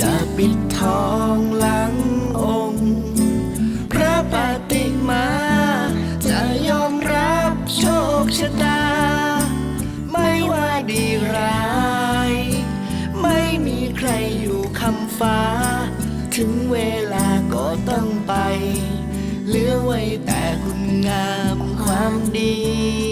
จะปิดทองหลังองค์ พระปฏิมา จะยอมรับโชคชะตา ไม่ว่าดีร้าย ไม่มีใครอยู่คำฟ้า ถึงเวลาก็ต้องไป เหลือไว้แต่คุณงามความดี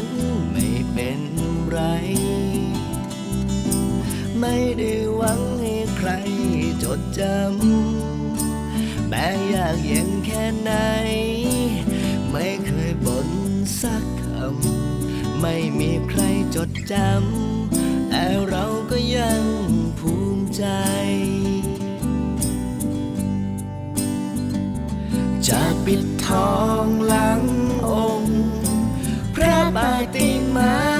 น ไม่ได้หวังให้ใครจดจำ แม้ยากเย็นแค่ไหน ไม่เคยบ่นสักคำ ไม่มีใครจดจำ แต่เราก็ยังภูมิใจ จะปิดทองหลังองค์ พระปฏิมา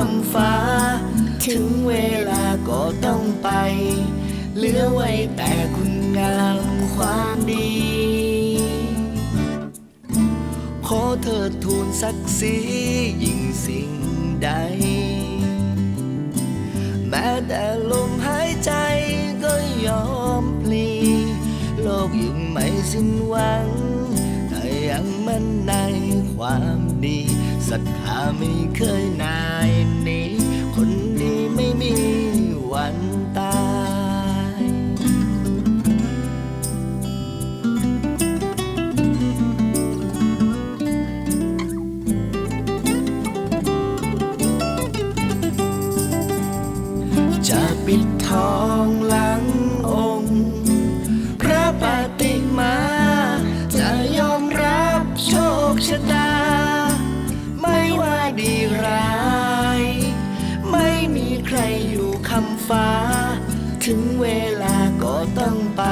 คำฟ้า ถึงเวลาก็ต้องไป เหลือไว้แต่คุณงามความดี ขอเธอทูลศักดิ์ศรียิ่งสิ่งใด แม้แต่ลมหายใจก็ยอมพลี โลกยังไม่สิ้นหวัง แต่ยังมั่นในความดี ศรัทธาไม่เคยนายนีคนดีไม่มีวันตายจะปิดทองหลังองค์ พระปฏิมา จะยอมรับโชคชะตา คำฟ้า ถึงเวลาก็ต้องไป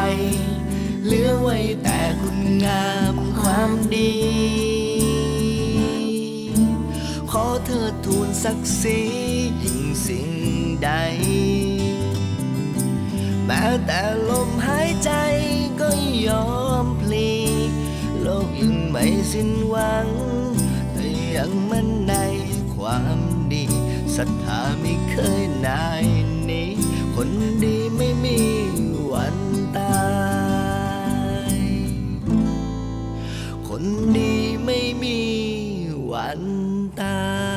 เหลือไว้แต่คุณงามความดี ขอเธอทูลศักดิ์ศรียิ่งสิ่งใด แม้แต่ลมหายใจก็ยอมพลีโลกยังไม่สิ้นหวัง แต่ยังมั่นในความดีศรัทธาไม่เคย คนดีไม่มีวันตาย